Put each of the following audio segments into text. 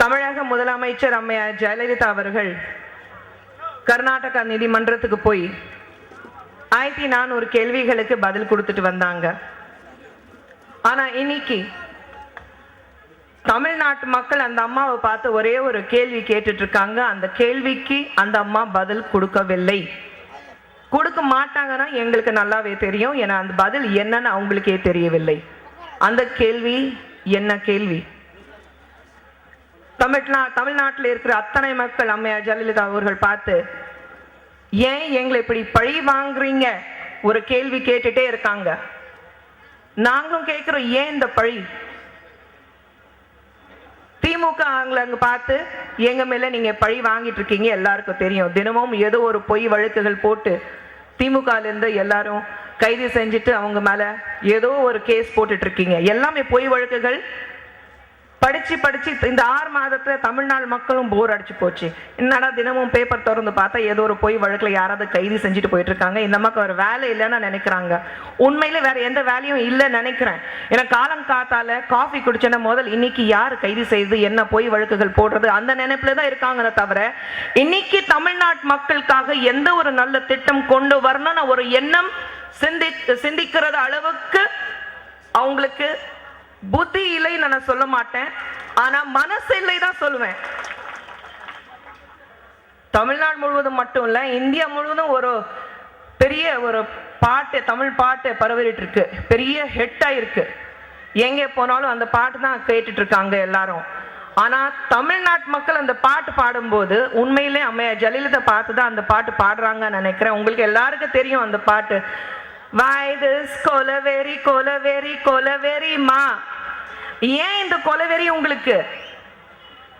தமிழக முதலமைச்சர் அம்மையார் ஜெயலலிதா அவர்கள் கர்நாடகா நீதிமன்றத்துக்கு போய் ஆயிரத்தி நானூறு கேள்விகளுக்கு பதில் கொடுத்துட்டு வந்தாங்க. ஆனா இன்னைக்கு தமிழ்நாட்டு மக்கள் அந்த அம்மாவை பார்த்து ஒரே ஒரு கேள்வி கேட்டுட்டு இருக்காங்க. அந்த கேள்விக்கு அந்த அம்மா பதில் கொடுக்கவில்லை. கொடுக்க மாட்டாங்கன்னா எங்களுக்கு நல்லாவே தெரியும். ஏன்னா அந்த பதில் என்னன்னு அவங்களுக்கே தெரியவில்லை. அந்த கேள்வி என்ன கேள்வி? தமிழ்நா தமிழ்நாட்டில் இருக்கிற அத்தனை மக்கள் அம்மையார் ஜெயலலிதா அவர்கள் பார்த்து ஏன் எங்களை இப்படி பழி வாங்குறீங்க? ஒரு கேள்வி கேட்டுட்டே இருக்காங்க. நாங்களும் கேட்கிறோம் ஏன் இந்த பழி? திமுக அவங்களை அங்க பார்த்து எங்க மேல நீங்க பழி வாங்கிட்டு இருக்கீங்க எல்லாருக்கும் தெரியும். தினமும் ஏதோ ஒரு பொய் வழக்குகள் போட்டு திமுகல இருந்து எல்லாரும் கைது செஞ்சுட்டு அவங்க மேல ஏதோ ஒரு கேஸ் போட்டுட்டு இருக்கீங்க. எல்லாமே பொய் வழக்குகள் படிச்சு படிச்சு இந்த ஆறு மாதத்துல தமிழ்நாடு மக்களும் போர் அடிச்சு போச்சு. என்னடா தினமும் பேப்பர் திறந்து பார்த்தா ஏதோ ஒரு பொய் வழக்குல யாராவது கைது செஞ்சுட்டு போயிட்டு இருக்காங்க இந்த மக்கள் ஒரு வேலை இல்லைன்னு நினைக்கிறாங்க. உண்மையில வேற எந்த வேலையும் இல்லைன்னு நினைக்கிறேன். ஏன்னா காலம் காத்தால காஃபி குடிச்சன முதல் இன்னைக்கு யார் கைது செய்து என்ன பொய் வழக்குகள் போடுறது? அந்த நினைப்புல தான் இருக்காங்களே தவிர இன்னைக்கு தமிழ்நாட்டு மக்களுக்காக எந்த ஒரு நல்ல திட்டம் கொண்டு வரணும்னு ஒரு எண்ணம் சிந்தி சிந்திக்கிறது அளவுக்கு அவங்களுக்கு புத்தி இல்லைன்னு நான் சொல்ல மாட்டேன். ஆனா மனசு இல்லை தான் சொல்லுவேன். தமிழ்நாடு முழுவதும் மட்டும் இல்ல இந்தியா முழுவதும் ஒரு பெரிய ஒரு பாட்டு தமிழ் பாட்டு பரவிட்டு இருக்கு பெரிய ஹெட்டா இருக்கு எங்கே போனாலும் அந்த பாட்டு தான் கேட்டுட்டு இருக்காங்க எல்லாரும். ஆனா தமிழ்நாட்டு மக்கள் அந்த பாட்டு பாடும்போது உண்மையிலே அம்மையா ஜெயலலிதா பார்த்து தான் அந்த பாட்டு பாடுறாங்கன்னு நினைக்கிறேன். உங்களுக்கு எல்லாருக்கும் தெரியும் அந்த பாட்டு. வாய்தஸ் கொலவெறி கொலவெறி கொலவெறி மா. ஏன் இந்த கொலவெறி உங்களுக்கு?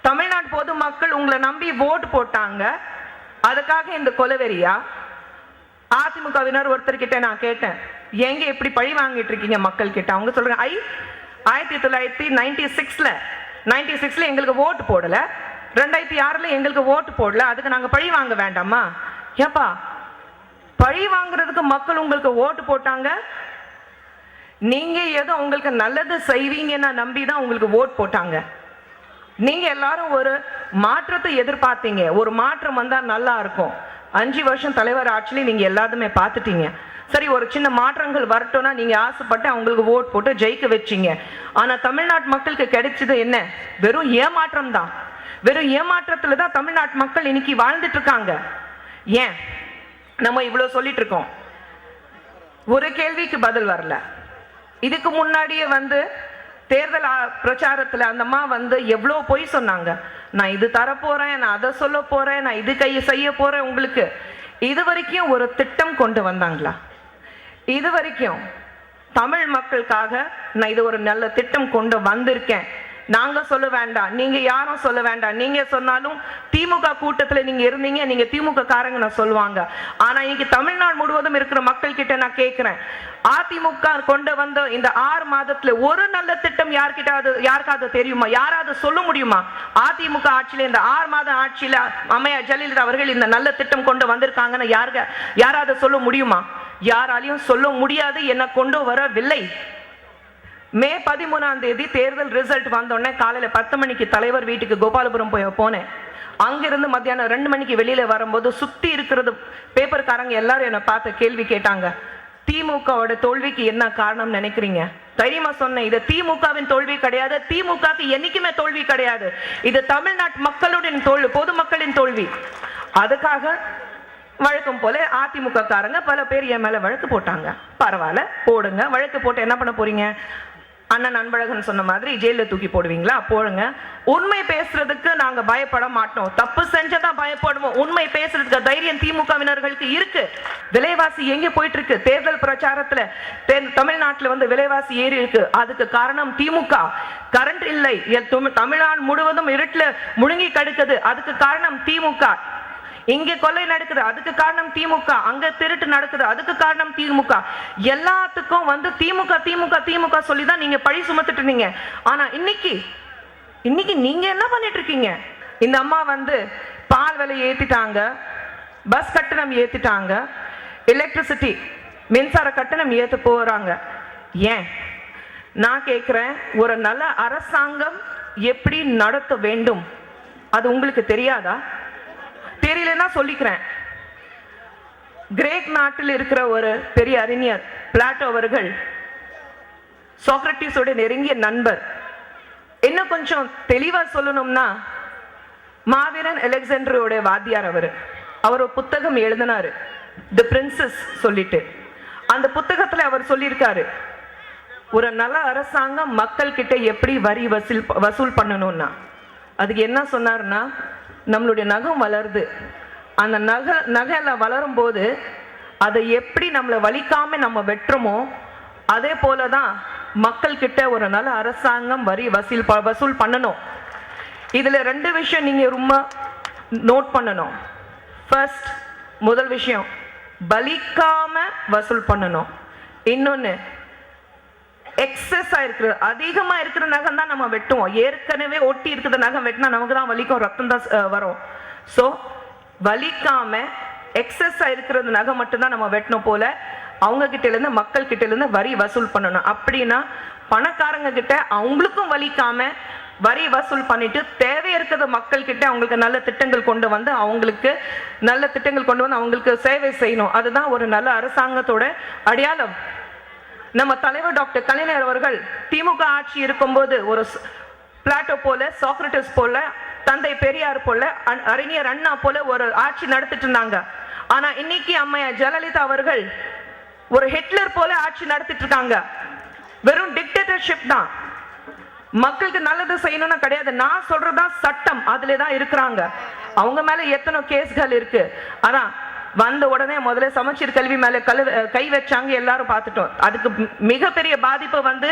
தமிழ்நாடு பொதுமக்கள் உங்களை நம்பி ஓட்டு போட்டாங்க. அதுக்காக இந்த கொலவெறியா அதிமுகவினர் ஒருத்தர் கிட்ட நான் கேட்டேன். எங்க இப்படி பழி வாங்கிட்டு இருக்கீங்க மக்கள் கிட்ட அவங்க சொல்றாங்க ஐ ஆயிரத்தி தொள்ளாயிரத்தி நைன்டி சிக்ஸ்ல நைன்டி சிக்ஸ்ல எங்களுக்கு ஓட்டு போடல. ரெண்டாயிரத்தி ஆறுல எங்களுக்கு ஓட்டு போடல. அதுக்கு நாங்க பழி வாங்க வேண்டாமா? ஏப்பா பழி வாங்குறதுக்கு மக்கள் உங்களுக்கு ஓட்டு போட்டாங்க. நீங்க ஏதோ உங்களுக்கு நல்லது செய்வீங்கன்னு நம்பி தான் உங்களுக்கு ஓட் போட்டாங்க. நீங்க எல்லாரும் ஒரு மாற்றத்தை எதிர்பார்த்தீங்க. ஒரு மாற்றம் வந்தா நல்லா இருக்கும். அஞ்சு வருஷம் தலைவர் ஆட்சியில நீங்க எல்லாத்துமே பார்த்துட்டீங்க. சரி ஒரு சின்ன மாற்றங்கள் வரட்டும்னா நீங்க ஆசைப்பட்டு அவங்களுக்கு ஓட் போட்டு ஜெயிக்க வச்சீங்க. ஆனா தமிழ்நாட்டு மக்களுக்கு கிடைச்சது என்ன? வெறும் ஏமாற்றம் தான். வெறும் ஏமாற்றத்துல தான் தமிழ்நாட்டு மக்கள் இன்னைக்கு வாழ்ந்துட்டு இருக்காங்க. ஏன்? நம்ம இவ்வளோ சொல்லிட்டு இருக்கோம் ஒரு கேள்விக்கு பதில் வரல. இதுக்கு முன்னாடியே வந்து தேர்தல் பிரச்சாரத்தில் அந்தம்மா அந்த அம்மா வந்து எவ்வளோ பொய் சொன்னாங்க. நான் இது தரப்போகிறேன் நான் அதை சொல்ல போகிறேன் நான் இது கை செய்ய போகிறேன் உங்களுக்கு. இது வரைக்கும் ஒரு திட்டம் கொண்டு வந்தாங்களா? இது வரைக்கும் தமிழ் மக்களுக்காக நான் இது ஒரு நல்ல திட்டம் கொண்டு வந்திருக்கேன். நாங்க சொல்ல வேண்டாம். நீங்க யாரும் சொல்ல வேண்டாம். நீங்க சொன்னாலும் திமுக கூட்டத்துல நீங்க இருந்தீங்க நீங்க திமுக காரங்க நான் சொல்லுவாங்க. ஆனா இன்னைக்கு தமிழ்நாடு முழுவதும் இருக்கிற மக்கள் கிட்ட நான் கேட்கிறேன் அதிமுக கொண்டு வந்த இந்த ஆறு மாதத்துல ஒரு நல்ல திட்டம் யார்கிட்ட யாருக்காவது தெரியுமா? யாராவது சொல்ல முடியுமா? அதிமுக ஆட்சியில இந்த ஆறு மாத ஆட்சியில அம்மையா ஜெயலலிதா அவர்கள் இந்த நல்ல திட்டம் கொண்டு வந்திருக்காங்கன்னு யாருக்க யாராவது சொல்ல முடியுமா? யாராலையும் சொல்ல முடியாது என்ன கொண்டு வரவில்லை. மே பதிமூணாம் தேதி தேர்தல் ரிசல்ட் வந்தோடனே காலையில் பத்து மணிக்கு தலைவர் வீட்டுக்கு கோபாலபுரம் போய் போனேன். அங்கிருந்து மத்தியானம் ரெண்டு மணிக்கு வெளியில் வரும்போது சுற்றி இருக்கிறது பேப்பர்காரங்க எல்லாரும் என்னை பார்த்து கேள்வி கேட்டாங்க. திமுகவோட தோல்விக்கு என்ன காரணம் நினைக்கிறீங்க? தைரியமா சொன்னேன் இது திமுகவின் தோல்வி கிடையாது திமுகவுக்கு என்னைக்குமே தோல்வி கிடையாது. இது தமிழ்நாட்டு மக்களுடைய தோல்வி பொதுமக்களின் தோல்வி. அதுக்காக வழக்கம் போல அதிமுக காரங்க பல பேர் என் மேல வழக்கு போட்டாங்க. பரவாயில்ல போடுங்க. வழக்கு போட்டு என்ன பண்ண போறீங்க? அண்ணன் அன்பழகன் சொன்ன மாதிரி ஜெயில தூக்கி போடுவீங்களா? போடுங்க. உண்மை பேசுறதுக்கு நாங்க பயப்பட மாட்டோம். தப்பு செஞ்சதா பயப்படுவோம். உண்மை பேசுறதுக்கு தைரியம் திமுகவினர்களுக்கு இருக்கு. விலைவாசி எங்க போயிட்டு இருக்கு தேர்தல் பிரச்சாரத்துல தே- தமிழ்நாட்டுல வந்து விலைவாசி ஏறி இருக்கு. அதுக்கு காரணம் திமுக. கரண்ட் இல்லை. எ- தமிழ்நாடு முழுவதும் இருட்டுல முழுங்கி கடுக்குது. அதுக்கு காரணம் திமுக. இங்க கொலை நடக்குது அதுக்கு காரணம் திமுக. அங்க திருட்டு நடக்குது அதுக்கு காரணம் திமுக. எல்லாத்துக்கும் வந்து திமுக திமுக திமுக சொல்லி தான் நீங்க பழி சுமத்துட்டு இருந்தீங்க. ஆனா இன்னைக்கு இன்னைக்கு நீங்க என்ன பண்ணிட்டு இருக்கீங்க? இந்த அம்மா வந்து பால் விலை ஏத்திட்டாங்க பஸ் கட்டணம் ஏத்திட்டாங்க எலக்ட்ரிசிட்டி மின்சார கட்டணம் ஏத்த போறாங்க. ஏன்? நான் கேட்குறேன் ஒரு நல்ல அரசாங்கம் எப்படி நடத்த வேண்டும்? அது உங்களுக்கு தெரியாதா? தெரியலன்னா சொல்லிக்கிறேன். கிரேக் நாட்டில் இருக்கிற ஒரு பெரிய அறிஞர் பிளாட்டோ அவர்கள் சோக்ரட்டிஸோட நெருங்கிய நண்பர். இன்னும் கொஞ்சம் தெளிவா சொல்லணும்னா மாவீரன் அலெக்சாண்டரோட வாத்தியார் அவர். அவர் ஒரு புத்தகம் எழுதினாரு தி பிரின்சஸ் சொல்லிட்டு. அந்த புத்தகத்துல அவர் சொல்லியிருக்காரு ஒரு நல்ல அரசாங்கம் மக்கள் கிட்ட எப்படி வரி வசூல் வசூல் பண்ணணும்னா. அதுக்கு என்ன சொன்னார்னா நம்மளுடைய நகம் வளருது. அந்த நகை நகையில வளரும் போது அதை எப்படி நம்மளை வலிக்காம நம்ம வெட்டுறோமோ அதே போல தான் மக்கள் கிட்ட ஒரு நல்ல அரசாங்கம் வரி வசூல் வசூல் பண்ணணும். இதில் ரெண்டு விஷயம் நீங்கள் ரொம்ப நோட் பண்ணணும். ஃபர்ஸ்ட் முதல் விஷயம் பலிக்காம வசூல் பண்ணணும். இன்னொன்று எக்ஸஸாக இருக்கிற அதிகமாக இருக்கிற நகம் தான் நம்ம வெட்டுவோம். ஏற்கனவே ஒட்டி இருக்கிற நகம் வெட்டினா நமக்கு தான் வலிக்கும் ரத்தம் தான் வரும். ஸோ வலிக்காம எக்ஸஸ் இருக்கிறது நகை மட்டும்தான் நம்ம வெட்டணும் போல அவங்க கிட்ட இருந்து மக்கள் கிட்ட இருந்து வரி வசூல் பண்ணணும். அப்படின்னா பணக்காரங்க கிட்ட அவங்களுக்கும் வலிக்காம வரி வசூல் பண்ணிட்டு தேவை இருக்கிற மக்கள் கிட்ட அவங்களுக்கு நல்ல திட்டங்கள் கொண்டு வந்து அவங்களுக்கு நல்ல திட்டங்கள் கொண்டு வந்து அவங்களுக்கு சேவை செய்யணும். அதுதான் ஒரு நல்ல அரசாங்கத்தோட அடையாளம். நம்ம தலைவர் டாக்டர் கலைஞர் அவர்கள் திமுக ஆட்சி இருக்கும்போது ஒரு பிளாட்டோ போல சாக்ரட்டிஸ் போல தந்தை பெரியார் போல அறிஞர் அண்ணா போல ஒரு ஆட்சி நடத்திட்டு இருந்தாங்க ஆனா இன்னைக்கு அம்மையா ஜெயலலிதா அவர்கள் ஒரு ஹிட்லர் போல ஆட்சி நடத்திட்டு இருக்காங்க வெறும் டிக்டேட்டர்ஷிப் தான். மக்களுக்கு நல்லது செய்யணும்னு கிடையாது. நான் சொல்றதுதான் சட்டம். அதுல தான் இருக்கிறாங்க. அவங்க மேல எத்தனை கேஸ்கள் இருக்கு? ஆனா வந்த உடனே முதல்ல சமச்சீர் கல்வி மேல கழு கை வச்சாங்க எல்லாரும் பார்த்துட்டோம். அதுக்கு மிகப்பெரிய பாதிப்பு வந்து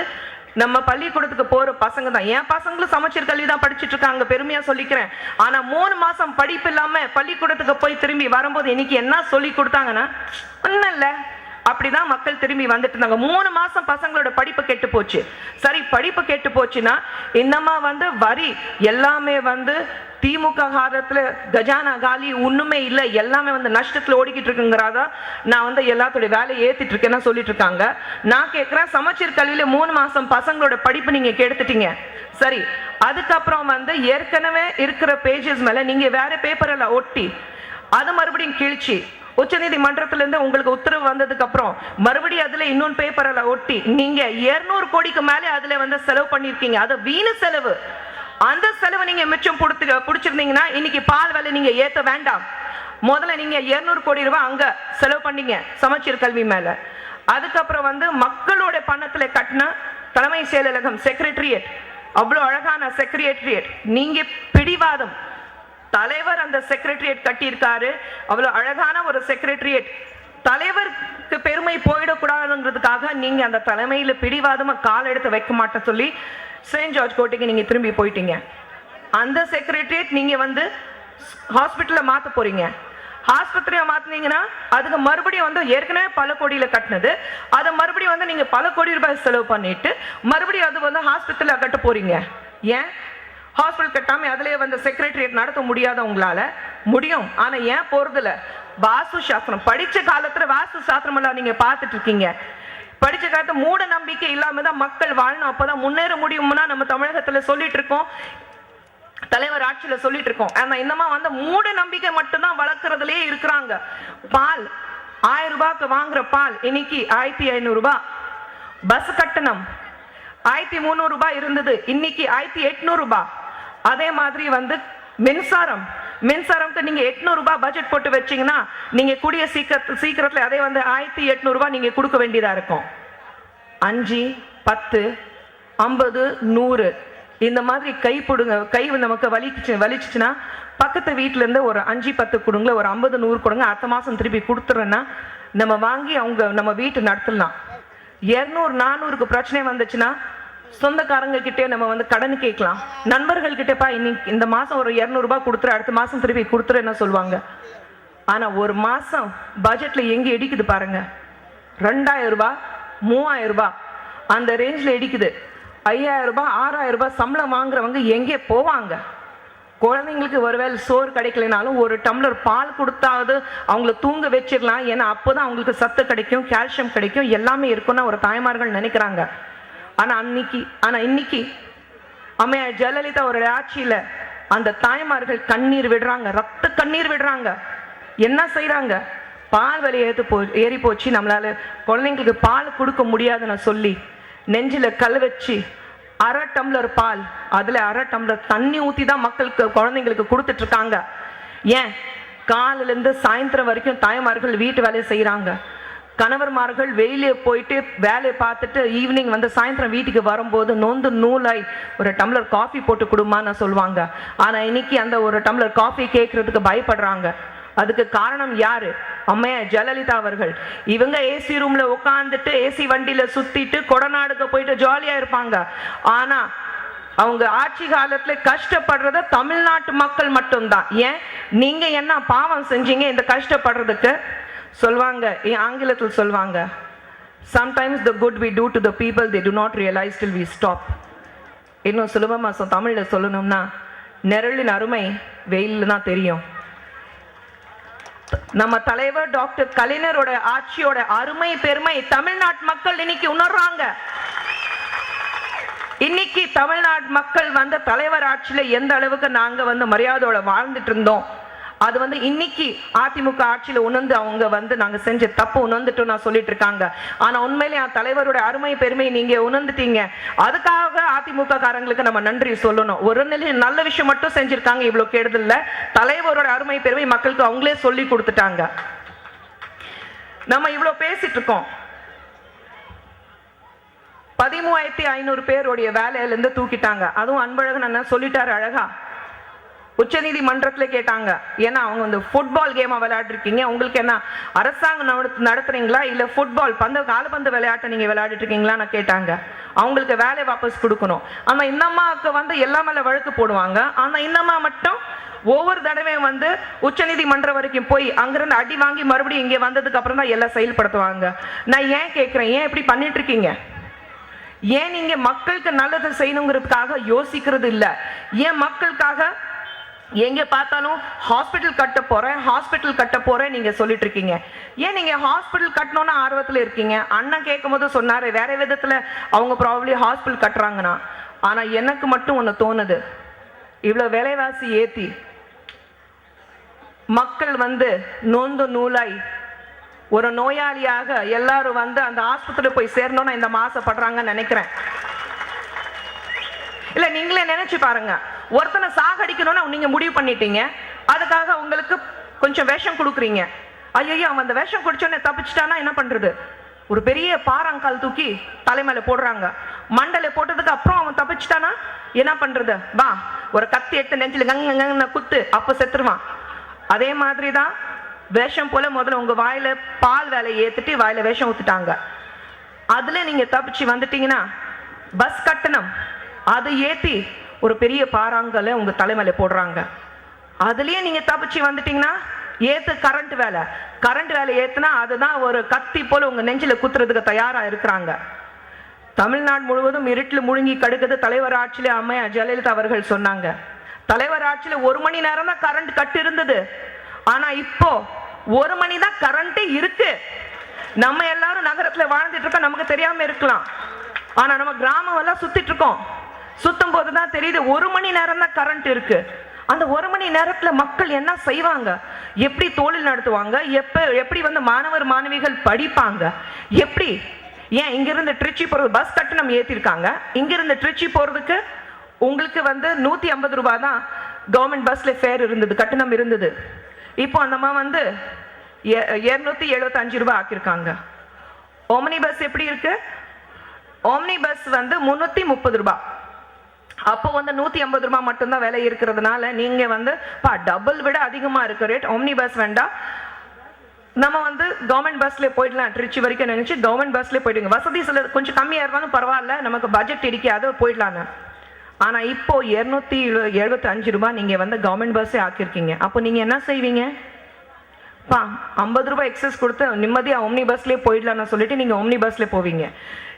நம்ம பள்ளிக்கூடத்துக்கு போற பசங்க தான் என் பசங்களும் சமச்சீர் கல்வி தான் படிச்சிட்டு இருக்காங்க பெருமையா சொல்லிக்கிறேன். ஆனா மூணு மாசம் படிப்பு இல்லாம பள்ளிக்கூடத்துக்கு போய் திரும்பி வரும்போது இன்னைக்கு என்ன சொல்லி கொடுத்தாங்கன்னா ஒன்னும் இல்லை. அப்படிதான் மக்கள் திரும்பி வந்துட்டு இருந்தாங்க. மூணு மாசம் பசங்களோட படிப்பு கெட்டு போச்சு. சரி படிப்பு கெட்டு போச்சுன்னா இன்னமா வந்து வரி எல்லாமே வந்து திமுக காலத்துல கஜானா காலி ஒண்ணுமே இல்லை. எல்லாமே வந்து நஷ்டத்துல ஓடிக்கிட்டு இருக்குங்கிறதா நான் வந்து எல்லாத்தோட வேலையை ஏத்திட்டு இருக்கேன்னு சொல்லிட்டு இருக்காங்க. நான் கேட்கிறேன் சமச்சீர் கல்வியில மூணு மாசம் பசங்களோட படிப்பு நீங்க கெடுத்துட்டீங்க. சரி அதுக்கப்புறம் வந்து ஏற்கனவே இருக்கிற பேஜஸ் மேல நீங்க வேற பேப்பர் எல்லாம் ஒட்டி அது மறுபடியும் கிழிச்சு உச்சநீதிமன்றத்திலேருந்து உங்களுக்கு உத்தரவு வந்ததுக்கு அப்புறம் மறுபடியும் அதுல இன்னொன்று பேப்பரில் ஒட்டி நீங்க 200 கோடிக்கு மேலே அதுல வந்து செலவு பண்ணியிருக்கீங்க. அது வீணு செலவு. அந்த செலவு நீங்க மிச்சம் கொடுத்து பிடிச்சிருந்தீங்கன்னா இன்னைக்கு பால் விலை நீங்க ஏத்த வேண்டாம். முதல்ல நீங்க 200 கோடி ரூபாய் அங்க செலவு பண்ணீங்க சமச்சீர் கல்வி மேல. அதுக்கப்புறம் வந்து மக்களோட பணத்துல கட்டின தலைமை செயலகம் செக்ரட்டரியேட் அவ்வளோ அழகான செக்ரட்டரியேட் நீங்க பிடிவாதம். தலைவர் அந்த செக்ரட்டரியேட் கட்டியிருக்காரு. அவ்வளவு அழகான ஒரு செக்ரட்டரியேட் தலைவருக்கு பெருமை போயிடக்கூடாதுன்றதுக்காக நீங்க அந்த தலைமையில பிடிவாதமா கால் எடுத்து வைக்க மாட்டேன் சொல்லி செயின்ட் ஜார்ஜ் கோட்டைக்கு நீங்க திரும்பி போயிட்டீங்க. அந்த செக்ரட்டரியேட் நீங்க வந்து ஹாஸ்பிட்டல்ல மாத்த போறீங்க. ஆஸ்பத்திரியை மாத்தினீங்கன்னா அதுக்கு மறுபடியும் வந்து ஏற்கனவே பல கோடியில கட்டினது. அதை மறுபடியும் வந்து நீங்க பல கோடி ரூபாய் செலவு பண்ணிட்டு மறுபடியும் அது வந்து ஹாஸ்பிட்டல்ல கட்ட போறீங்க. ஏன்? ஹாஸ்பிட்டல் கட்டாமல் அதுலேயே வந்து செக்ரட்டரியேட் நடத்த முடியாத உங்களால் முடியும். ஆனால் ஏன் போகிறதில்ல வாஸ்து சாஸ்திரம். படித்த காலத்தில் வாஸ்து சாஸ்திரமெல்லாம் நீங்கள் பார்த்துட்டு இருக்கீங்க. படித்த காலத்துல மூட நம்பிக்கை இல்லாமல் தான் மக்கள் வாழணும். அப்போ தான் முன்னேற முடியும்னா நம்ம தமிழகத்தில் சொல்லிட்டு இருக்கோம். தலைவர் ஆட்சியில சொல்லிட்டு இருக்கோம். ஆனா இன்னமா வந்து மூட நம்பிக்கை மட்டும்தான் வளர்க்கறதுலயே இருக்கிறாங்க. பால் ஆயிரம் ரூபாய்க்கு வாங்குற பால் இன்னைக்கு ஆயிரத்தி ஐநூறு ரூபாய். பஸ் கட்டணம் ஆயிரத்தி முந்நூறு ரூபாய் இருந்தது. இன்னைக்கு ஆயிரத்தி எட்நூறு ரூபாய். அதே மாதிரி வந்து மின்சாரம். மின்சாரம்க்கு நீங்க எட்நூறு ரூபாய் பட்ஜெட் போட்டு வச்சீங்கன்னா நீங்க கூடிய சீக்கிரத்து சீக்கிரத்துல அதே வந்து ஆயிரத்தி எட்நூறு ரூபாய் நீங்க கொடுக்க வேண்டியதா இருக்கும். அஞ்சு பத்து ஐம்பது நூறு. இந்த மாதிரி கை பிடுங்க கை நமக்கு வலிச்சு வலிச்சுன்னா பக்கத்து வீட்டிலேருந்து இருந்து ஒரு அஞ்சு பத்து கொடுங்க ஒரு ஐம்பது நூறு கொடுங்க அடுத்த மாசம் திருப்பி கொடுத்துறேன்னா நம்ம வாங்கி அவங்க நம்ம வீட்டு நடத்தலாம். இரநூறு நானூறுக்கு பிரச்சனை வந்துச்சுன்னா சொந்தக்காரங்க கிட்டே நம்ம வந்து கடன் கேட்கலாம். நண்பர்கள் கிட்டப்பா இன்னைக்கு இந்த மாசம் ஒரு இரநூறுபா கொடுத்துரு அடுத்த மாசம் திருப்பி கொடுத்துருன்னு சொல்லுவாங்க? ஆனா ஒரு மாசம் பட்ஜெட்ல எங்க இடிக்குது பாருங்க. ரெண்டாயிரம் ரூபாய் மூவாயிரம் ரூபாய். அந்த ரேஞ்சில் இடிக்குது. ஐயாயிரம் ரூபாய் ஆறாயிரம் ரூபாய் சம்பளம் வாங்குறவங்க எங்கே போவாங்க? குழந்தைங்களுக்கு ஒருவேளை சோறு கிடைக்கலனாலும் ஒரு டம்ளர் பால் கொடுத்தாவது அவங்கள தூங்க வச்சிடலாம். ஏன்னா அப்போதான் அவங்களுக்கு சத்து கிடைக்கும் கால்சியம் கிடைக்கும் எல்லாமே இருக்கும்னு ஒரு தாய்மார்கள் நினைக்கிறாங்க. ஆனால் அன்னைக்கு ஆனால் இன்னைக்கு அம்மையார் ஜெயலலிதா ஒரு ஆட்சியில் அந்த தாய்மார்கள் கண்ணீர் விடுறாங்க ரத்த கண்ணீர் விடுறாங்க. என்ன செய்கிறாங்க பால் விலை ஏற்று போ ஏறி போச்சு. நம்மளால குழந்தைங்களுக்கு பால் கொடுக்க முடியாதுன்னு சொல்லி நெஞ்சில் கல் வச்சு அரை டம்ளர் பால் அதில் அரை டம்ளர் தண்ணி ஊற்றி தான் மக்களுக்கு குழந்தைங்களுக்கு கொடுத்துட்ருக்காங்க ஏன்? காலிலேருந்து சாயந்தரம் வரைக்கும் தாய்மார்கள் வீட்டு வேலையை செய்கிறாங்க கணவர்மார்கள் வெளியே போயிட்டு வேலையை பார்த்துட்டு ஈவினிங் வந்து சாயந்தரம் வீட்டுக்கு வரும்போது நொந்து நூலாய் ஒரு டம்ளர் காஃபி போட்டு கொடுமான்னு சொல்லுவாங்க. ஆனால் இன்னைக்கு அந்த ஒரு டம்ளர் காஃபி கேட்கறதுக்கு பயப்படுறாங்க. அதுக்கு காரணம் யாரு? அம்மையா ஜெயலலிதா அவர்கள். இவங்க ஏசி ரூம்ல உட்காந்துட்டு ஏசி வண்டியில சுத்திட்டு கொடநாடுக்கு போயிட்டு ஜாலியா இருப்பாங்க. ஆனா அவங்க ஆட்சி காலத்துல கஷ்டப்படுறது தமிழ்நாட்டு மக்கள் மட்டும்தான். ஏன்? நீங்க என்ன பாவம் செஞ்சீங்க இந்த கஷ்டப்படுறதுக்கு? சொல்வாங்க. ஆங்கிலத்தில் சொல்வாங்க? Sometimes the good we do to the people they do not realise till we stop இன்னும் சுலபமாக சொ- தமிழ்ல சொல்லணும்னா நிரலின் அருமை வெயிலில் தான் தெரியும். நம்ம தலைவர் டாக்டர் கலைஞரோட ஆட்சியோட அருமை பெருமை தமிழ்நாட்டு மக்கள் இன்னைக்கு உணர்றாங்க. இன்னைக்கு தமிழ்நாட்டு மக்கள் வந்து தலைவர் ஆட்சியில எந்த அளவுக்கு நாங்க வந்து மரியாதையோட வாழ்ந்துட்டு இருந்தோம்? அது வந்து இன்னைக்கு அதிமுக ஆட்சியில் உணர்ந்து அவங்க வந்து நாங்கள் செஞ்ச தப்பு உணர்ந்துட்டோம் நான் சொல்லிட்டு இருக்காங்க. ஆனால் உண்மையிலே என் தலைவரோட அருமை பெருமை நீங்கள் உணர்ந்துட்டீங்க. அதுக்காக அதிமுக காரங்களுக்கு நம்ம நன்றி சொல்லணும். ஒரு நிலை நல்ல விஷயம் மட்டும் செஞ்சிருக்காங்க இவ்வளோ கெடுதல்ல. தலைவரோட அருமை பெருமை மக்களுக்கு அவங்களே சொல்லி கொடுத்துட்டாங்க. நம்ம இவ்வளோ பேசிட்டு இருக்கோம். பதிமூவாயிரத்தி ஐநூறு பேருடைய வேலையிலேருந்து தூக்கிட்டாங்க. அதுவும் அன்பழகன் அண்ணன் சொல்லிட்டாரு அழகா. உச்சநீதிமன்றத்தில் கேட்டாங்க. ஏன்னா அவங்க வந்து ஃபுட்பால் கேமாக விளையாடிருக்கீங்க. உங்களுக்கு என்ன அரசாங்கம் நடத்து- நடத்துறீங்களா? இல்லை ஃபுட்பால் பந்த கால்பந்து விளையாட்டை நீங்கள் விளையாடிட்டு இருக்கீங்களான்னு கேட்டாங்க. அவங்களுக்கு வேலை வாபஸ் கொடுக்கணும். ஆனால் இன்னம்மாவுக்கு வந்து எல்லா மேலே வழக்கு போடுவாங்க. ஆனால் இன்னம்மா மட்டும் ஒவ்வொரு தடவையும் வந்து உச்சநீதிமன்றம் வரைக்கும் போய் அங்கிருந்து அடி வாங்கி மறுபடியும் இங்கே வந்ததுக்கு அப்புறம் தான் எல்லாம் செயல்படுத்துவாங்க. நான் ஏன் கேட்குறேன் ஏன் இப்படி பண்ணிட்டு இருக்கீங்க ஏன் நீங்க மக்களுக்கு நல்லது செய்யணுங்கிறதுக்காக யோசிக்கிறது இல்லை. ஏன் மக்களுக்காக எங்க பார்த்தாலும் ஹாஸ்பிட்டல் கட்ட போறேன் ஹாஸ்பிட்டல் கட்ட போறேன் நீங்க சொல்லிட்டு இருக்கீங்க. ஏன் நீங்க ஹாஸ்பிட்டல் கட்டணும்னு ஆர்வத்துல இருக்கீங்க? அண்ணன் கேட்கும் போது சொன்னாரு வேற விதத்துல அவங்க ப்ராப்ளி ஹாஸ்பிட்டல் கட்டுறாங்கன்னா. ஆனா எனக்கு மட்டும் ஒன்று தோணுது. இவ்வளவு விலைவாசி ஏத்தி மக்கள் வந்து நொந்து நூலாய் ஒரு நோயாளியாக எல்லாரும் வந்து அந்த ஆஸ்பத்திரி போய் சேரணும்னு இந்த மாசப்படுறாங்கன்னு நினைக்கிறேன். இல்ல நீங்களே நினைச்சு பாருங்க. ஒருத்தனை சாகடிக்கணும்னு நீங்க முடிவு பண்ணிட்டீங்க. அதுக்காக உங்களுக்கு கொஞ்சம் விஷம் கொடுக்குறீங்க. ஐயோ அவன் அந்த விஷம் குடிச்சோன்னே தப்பிச்சிட்டானா? என்ன பண்றது? ஒரு பெரிய பாறாங்கால் தூக்கி தலைமையில போடுறாங்க. மண்டல போட்டதுக்கு அப்புறம் அவன் தப்பிச்சிட்டானா? என்ன பண்றது? வா ஒரு கத்தி எடுத்து நெஞ்சில கங்க கங்கன்னு குத்து அப்ப செத்துருவான். அதே மாதிரி தான் விஷம் போல முதல்ல உங்க வாயில பால் வேலை ஏத்துட்டு வாயில விஷம் ஊத்துட்டாங்க. அதுல நீங்க தப்பிச்சு வந்துட்டீங்கன்னா பஸ் கட்டணம் அதை ஏத்தி ஒரு பெரிய பாறாங்கலை உங்க தலைமையில போடுறாங்க. அதுலயே நீங்க தப்பிச்சு வந்துட்டீங்கன்னா ஏத்து கரண்ட் வேலை. கரண்ட் வேலை ஏத்துனா அதுதான் ஒரு கத்தி போல உங்க நெஞ்சில குத்துறதுக்கு தயாரா இருக்கிறாங்க. தமிழ்நாடு முழுவதும் இருட்டில் முழுங்கி கடுக்குது தலைவர் ஆட்சியில அம்மையா ஜெயலலிதா அவர்கள் சொன்னாங்க. தலைவர் ஆட்சியில ஒரு மணி நேரம் தான் கரண்ட் கட்டு இருந்தது. ஆனா இப்போ ஒரு மணி தான் கரண்ட்டே இருக்கு. நம்ம எல்லாரும் நகரத்துல வாழ்ந்துட்டு இருக்கோம் நமக்கு தெரியாம இருக்கலாம். ஆனா நம்ம கிராமம் எல்லாம் சுத்திட்டு இருக்கோம். சுத்தும் போது தான் தெரியுது ஒரு மணி நேரம் தான் கரண்ட் இருக்கு. அந்த ஒரு மணி நேரத்தில் மக்கள் என்ன செய்வாங்க? எப்படி தொழில் நடத்துவாங்க? எப்ப எப்படி வந்து மாணவர் மாணவிகள் படிப்பாங்க? எப்படி? ஏன் இங்கிருந்து திருச்சி போறது பஸ் கட்டணம் ஏற்றிருக்காங்க இங்கிருந்து திருச்சி போறதுக்கு உங்களுக்கு வந்து நூற்றி ஐம்பது ரூபாய் தான் கவர்மெண்ட் பஸ்ல ஃபேர் இருந்தது கட்டணம் இருந்தது. இப்போ அந்தம்மா வந்து இருநூத்தி எழுபத்தஞ்சு ரூபாய் ஆக்கியிருக்காங்க. ஓம்னி பஸ் எப்படி இருக்கு? ஓம்னி பஸ் வந்து முன்னூத்தி முப்பது ரூபாய். அப்போ வந்து நூத்தி ஐம்பது ரூபாய் மட்டும்தான் விலை இருக்கிறதுனால நீங்க வந்து பா டபுள் விட அதிகமா இருக்க ரேட் ஓம்னி பஸ் வேண்டாம் நம்ம வந்து கவர்மெண்ட் பஸ்ல போயிடலாம் திருச்சி வரைக்கும் நினைச்சு கவர்மெண்ட் பஸ்ல போயிடுங்க. வசதி சில கொஞ்சம் கம்மியா இருந்தாலும் பரவாயில்ல நமக்கு பட்ஜெட் இடிக்காது போயிடலான்னு. ஆனா இப்போ இருநூத்தி எழுபத்தி அஞ்சு ரூபாய் நீங்க வந்து கவர்மெண்ட் பஸ்ஸே ஆக்கியிருக்கீங்க. அப்போ நீங்க என்ன செய்வீங்க? பா ஐம்பது ரூபாய் எக்ஸஸ் கொடுத்து நிம்மதியா ஒம்னி பஸ்லயே போயிடலாம்னு சொல்லிட்டு நீங்க ஒம்னி பஸ்ல போவீங்க.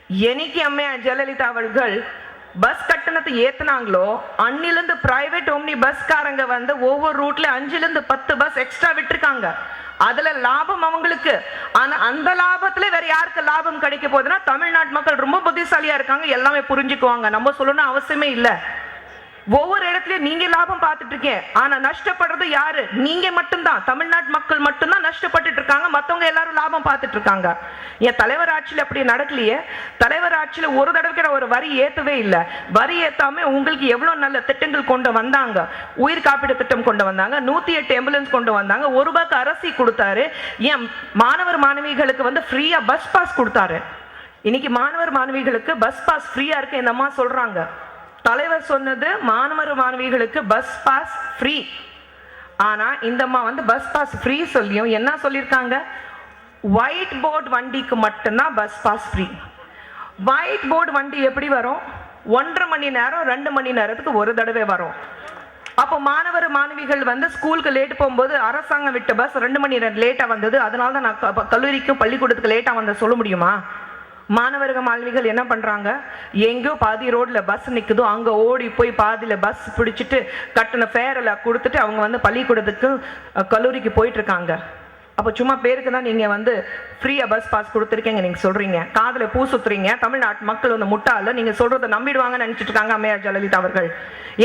எனக்கு அம்மையா ஜெயலலிதா அவர்கள் பஸ் கட்டணத்தை ஏத்துனாங்களோ அன்னிலிருந்து பிரைவேட் ஓம்னி பஸ்காரங்க வந்து ஒவ்வொரு ரூட்ல அஞ்சுல இருந்து பத்து பஸ் எக்ஸ்ட்ரா விட்டுருக்காங்க. அதுல லாபம் அவங்களுக்கு. ஆனா அந்த லாபத்துல வேற யாருக்கு லாபம் கிடைக்க போகுதுன்னா தமிழ்நாட்டு மக்கள் ரொம்ப புத்திசாலியா இருக்காங்க எல்லாமே புரிஞ்சுக்குவாங்க. நம்ம சொல்லணும் அவசியமே இல்லை. ஒவ்வொரு இடத்துலயும் நீங்க லாபம் பார்த்துட்டு இருக்கீங்க. ஆனா நஷ்டப்படுறது யாரு? நீங்க மட்டும்தான். தமிழ்நாட்டு மக்கள் மட்டும்தான் நஷ்டப்பட்டுட்டு இருக்காங்க. மத்தவங்க எல்லாரும் லாபம் பார்த்துட்டு இருக்காங்க. என் தலைவர் ஆட்சியில அப்படி நடக்கலையே. தலைவர் ஆட்சியில ஒரு தடவைக்கு ஒரு வரி ஏற்றவே இல்லை. வரி ஏற்றாம உங்களுக்கு எவ்வளோ நல்ல திட்டங்கள் கொண்டு வந்தாங்க? உயிர் காப்பீடு திட்டம் கொண்டு வந்தாங்க. நூத்தி எட்டு ஆம்புலன்ஸ் கொண்டு வந்தாங்க. ஒரு ரூபாய்க்கு அரசி கொடுத்தாரு. ஏன் மாணவர் மாணவிகளுக்கு வந்து ஃப்ரீயா பஸ் பாஸ் கொடுத்தாரு. இன்னைக்கு மாணவர் மாணவிகளுக்கு பஸ் பாஸ் ஃப்ரீயாக இருக்கு. என் அம்மா சொல்றாங்க. தலைவர் சொன்னது மாணவர் மாணவிகளுக்கு பஸ் பாஸ் ஃப்ரீ ஆனால் இந்த அம்மா வந்து பஸ் பாஸ் ஃப்ரீ சொல்லியும் என்ன சொல்லியிருக்காங்க ஒயிட் போர்டு வண்டிக்கு மட்டும்தான் bus pass free white board வண்டி எப்படி வரும்? ஒன்றரை மணி நேரம் ரெண்டு மணி நேரத்துக்கு ஒரு தடவை வரும். அப்போ மாணவர் மாணவிகள் வந்து ஸ்கூலுக்கு லேட் போகும்போது அரசாங்கம் விட்ட பஸ் ரெண்டு மணி நேரம் லேட்டாக வந்தது. அதனால தான் நான் க- கல்லூரிக்கும் பள்ளிக்கூடத்துக்கு லேட்டாக வந்த சொல்ல முடியுமா? மாணவர்கள் மாணவிகள் என்ன பண்ணுறாங்க எங்கேயோ பாதி ரோடில் பஸ் நிற்குதோ அங்கே ஓடி போய் பாதியில் பஸ் பிடிச்சிட்டு கட்டின ஃபேரில் கொடுத்துட்டு அவங்க வந்து பள்ளிக்கூடத்துக்கு கல்லூரிக்கு போயிட்டுருக்காங்க அப்போ சும்மா பேருக்கு தான் நீங்கள் வந்து ஃப்ரீயா பஸ் பாஸ் கொடுத்துருக்கீங்க நீங்கள் சொல்கிறீங்க காதில் பூ சுத்துறீங்க தமிழ்நாட்டு மக்கள் வந்து முட்டால நீங்கள் சொல்றதை நம்பிடுவாங்கன்னு நினச்சிட்டு இருக்காங்க அம்மையார் ஜெயலலிதா அவர்கள்.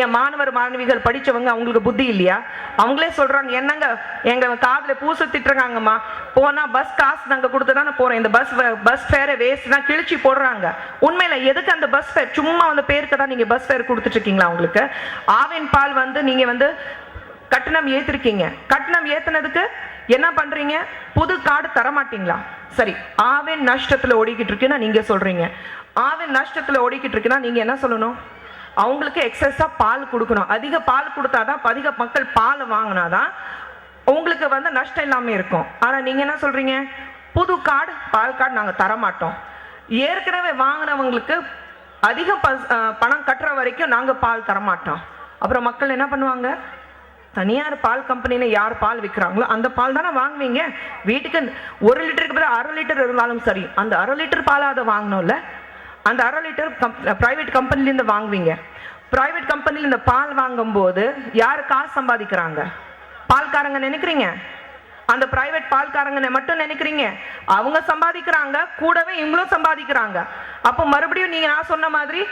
ஏன் மாணவர் மாணவிகள் படிச்சவங்க அவங்களுக்கு புத்தி இல்லையா? அவங்களே சொல்கிறாங்க என்னங்க எங்கள் காதில் பூ சுற்றிட்டு இருக்காங்கம்மா. போனால் பஸ் காசு நாங்கள் கொடுத்து தானே போகிறோம் இந்த பஸ் பஸ் ஃபேரை வேஸ்ட் தான் கிழிச்சு போடுறாங்க. உண்மையில் எதுக்கு அந்த பஸ் ஃபேர் சும்மா வந்து பேருக்கு தான் நீங்கள் பஸ் ஃபேர் கொடுத்துட்டு இருக்கீங்களா உங்களுக்கு? ஆவின் பால் வந்து நீங்கள் வந்து கட்டணம் ஏற்றிருக்கீங்க கட்டணம் ஏற்றினதுக்கு என்ன பண்றீங்க? புது கார்டு தர மாட்டீங்களா சரி ஆவின் நஷ்டத்துல ஓடிக்கிட்டு இருக்குன்னா நீங்க சொல்றீங்க. ஆவின் நஷ்டத்துல ஓடிக்கிட்டு இருக்குன்னா நீங்க என்ன சொல்லணும்? அவங்களுக்கு எக்ஸஸா பால் கொடுக்கணும். அதிக பால் கொடுத்தாதான் அதிக மக்கள் பால் வாங்கினாதான் உங்களுக்கு வந்து நஷ்டம் இல்லாம இருக்கும். ஆனா நீங்க என்ன சொல்றீங்க? புது கார்டு பால் கார்டு நாங்க தர மாட்டோம் ஏற்கனவே வாங்கினவங்களுக்கு அதிக பஸ்- பணம் கட்டுற வரைக்கும் நாங்க பால் தர மாட்டோம் அப்புறம் மக்கள் என்ன பண்ணுவாங்க? தனியார் பால் கம்பெனியில் யார் பால் விற்கிறாங்களோ அந்த பால் தானே வாங்குவீங்க? வீட்டுக்கு ஒரு லிட்டருக்கு பதில் அரை லிட்டர் இருந்தாலும் சரி அந்த அரை லிட்டர் பால் அதை வாங்கணும்ல? அந்த அரை லிட்டர் பிரைவேட் கம்பெனிலேருந்து வாங்குவீங்க. ப்ரைவேட் கம்பெனியில் இந்த பால் வாங்கும்போது யார் காசு சம்பாதிக்கிறாங்க? பால்காரங்க நினைக்கிறீங்க? அந்த பிரைவேட் பால்காரங்க மட்டும் நினைக்கிறீங்க. அவங்க சம்பாதிக்கிறாங்க கூடவே இவங்களும் சம்பாதிக்கிறாங்க. அப்போ மறுபடியும் நீங்க நான் சொன்ன மாதிரி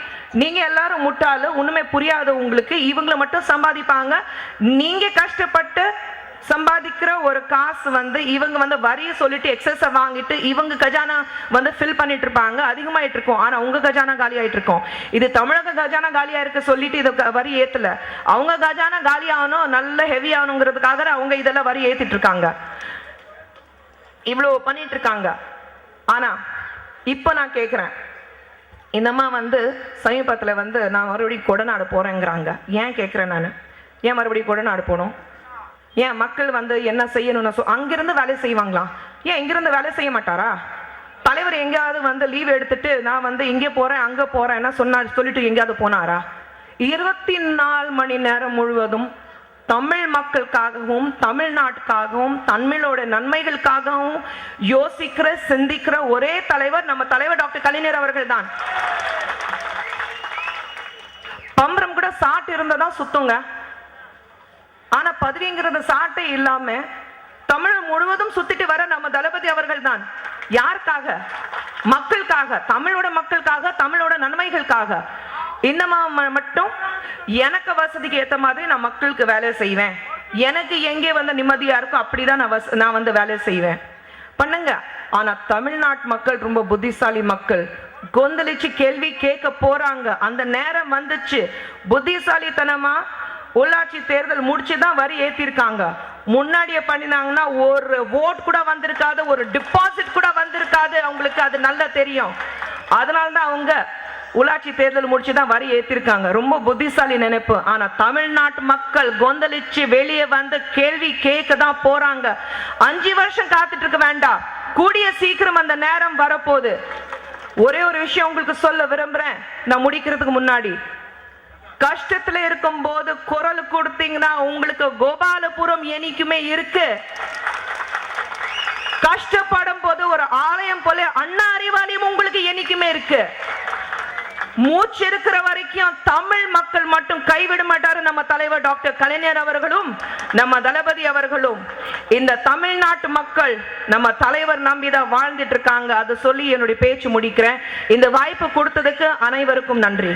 நீங்க எல்லாரும் முட்டாளு ஒண்ணுமே புரியாது உங்களுக்கு இவங்களை மட்டும் சம்பாதிப்பாங்க. நீங்க கஷ்டப்பட்டு சம்பாதிக்கிற ஒரு காசு வந்து இவங்க வந்து வரியை சொல்லிட்டு எக்ஸஸ வாங்கிட்டு இவங்க கஜானா வந்து ஃபில் பண்ணிட்டு இருப்பாங்க அதிகமாயிட்டு இருக்கும் ஆனா உங்க கஜானா காலி ஆயிட்டு இருக்கும் இது தமிழக கஜானா காலியா இருக்க சொல்லிட்டு இது வரி ஏத்தல. அவங்க கஜானா காலி ஆகணும் நல்ல ஹெவி ஆகணுங்கிறதுக்காக அவங்க இதெல்லாம் வரி ஏத்திட்டு இருக்காங்க இவ்வளவு பண்ணிட்டு இருக்காங்க ஆனா இப்ப நான் கேக்குறேன். இந்தம்மா வந்து சமீபத்தில் வந்து நான் மறுபடியும் கொடநாடு போகிறேங்கிறாங்க ஏன் கேட்குறேன் நான்? ஏன் மறுபடியும் கொடநாடு போகணும்? ஏன் மக்கள் வந்து என்ன செய்யணும்னு சொ அங்கிருந்து வேலை செய்வாங்களாம் ஏன் இங்கிருந்து வேலை செய்ய மாட்டாரா? தலைவர் எங்கேயாவது வந்து லீவ் எடுத்துட்டு நான் வந்து இங்கே போறேன் போகிறேன் போறேன்னா சொன்னா சொல்லிட்டு எங்கேயாவது போனாரா? இருபத்தி நாலு மணி நேரம் முழுவதும் தமிழ் மக்களுக்காகவும் தமிழ்நாட்டுக்காகவும் தமிழோட நன்மைகளுக்காகவும் யோசிக்கிற சிந்திக்கிற ஒரே தலைவர் நம்ம தலைவர் டாக்டர் கலைஞர் அவர்கள் தான். பம்பரம் கூட சாட்டு இருந்ததா சுத்துங்க. ஆனா பதவிங்கிறது சாட்டை இல்லாம தமிழ் முழுவதும் சுத்திட்டு வர நம்ம தளபதி அவர்கள் தான் யாருக்காக? மக்களுக்காக. தமிழோட மக்களுக்காக தமிழோட நன்மைகளுக்காக. இன்னமா மட்டும் எனக்கு வசதிக்கு ஏத்த மாதிரி நான் மக்களுக்கு வேலை செய்வேன். எனக்கு எங்கே வந்து நிம்மதியா இருக்கோ அப்படிதான் நான் வச- நான் வந்து வேலை செய்வேன். பண்ணுங்க. ஆனா தமிழ்நாட்டு மக்கள் ரொம்ப புத்திசாலி மக்கள். கொந்தளிச்சு கேள்வி கேட்க போறாங்க. அந்த நேரம் வந்துச்சு. புத்திசாலித்தனமா உள்ளாட்சி தேர்தல் முடிச்சு தான் வரி ஏத்திருக்காங்க. முன்னாடியே பண்ணினாங்கன்னா ஒரு ஓட் கூட வந்திருக்காது ஒரு டிபாசிட் கூட வந்திருக்காது. அவங்களுக்கு அது நல்லா தெரியும். அதனால தான் அவங்க உள்ளாட்சி தேர்தல் முடிச்சு தான் வரி ஏத்திருக்காங்க. ரொம்ப புத்திசாலி நினைப்பு. ஆனா தமிழ்நாட்டு மக்கள் கொந்தளிச்சு வெளியே வந்து கேள்வி கேட்க தான் போறாங்க. அஞ்சு வருஷம் காத்துட்டு இருக்க வேண்டாம். கூடிய சீக்கிரம் அந்த நேரம் வரப்போகுது. ஒரே ஒரு விஷயம் உங்களுக்கு சொல்ல விரும்புறேன். நான் முடிக்கிறதுக்கு முன்னாடி கஷ்டத்துல இருக்கும் போது குரல் கொடுத்தீங்கன்னா உங்களுக்கு கோபாலபுரம் எனக்குமே இருக்கு. கஷ்டப்படும் போது ஒரு ஆலயம் போல அண்ணா அறிவாலயம் உங்களுக்கு என்னைக்குமே இருக்கு. மூச்சு இருக்கிற வரைக்கும் தமிழ் மக்கள் மட்டும் கைவிட மாட்டாரு நம்ம தலைவர் டாக்டர் கலைஞர் அவர்களும் நம்ம தளபதி அவர்களும். இந்த தமிழ்நாட்டு மக்கள் நம்ம தலைவர் நம்பிதான் வாழ்ந்துட்டு இருக்காங்க. அதை சொல்லி என்னுடைய பேச்சு முடிக்கிறேன். இந்த வாய்ப்பு கொடுத்ததுக்கு அனைவருக்கும் நன்றி.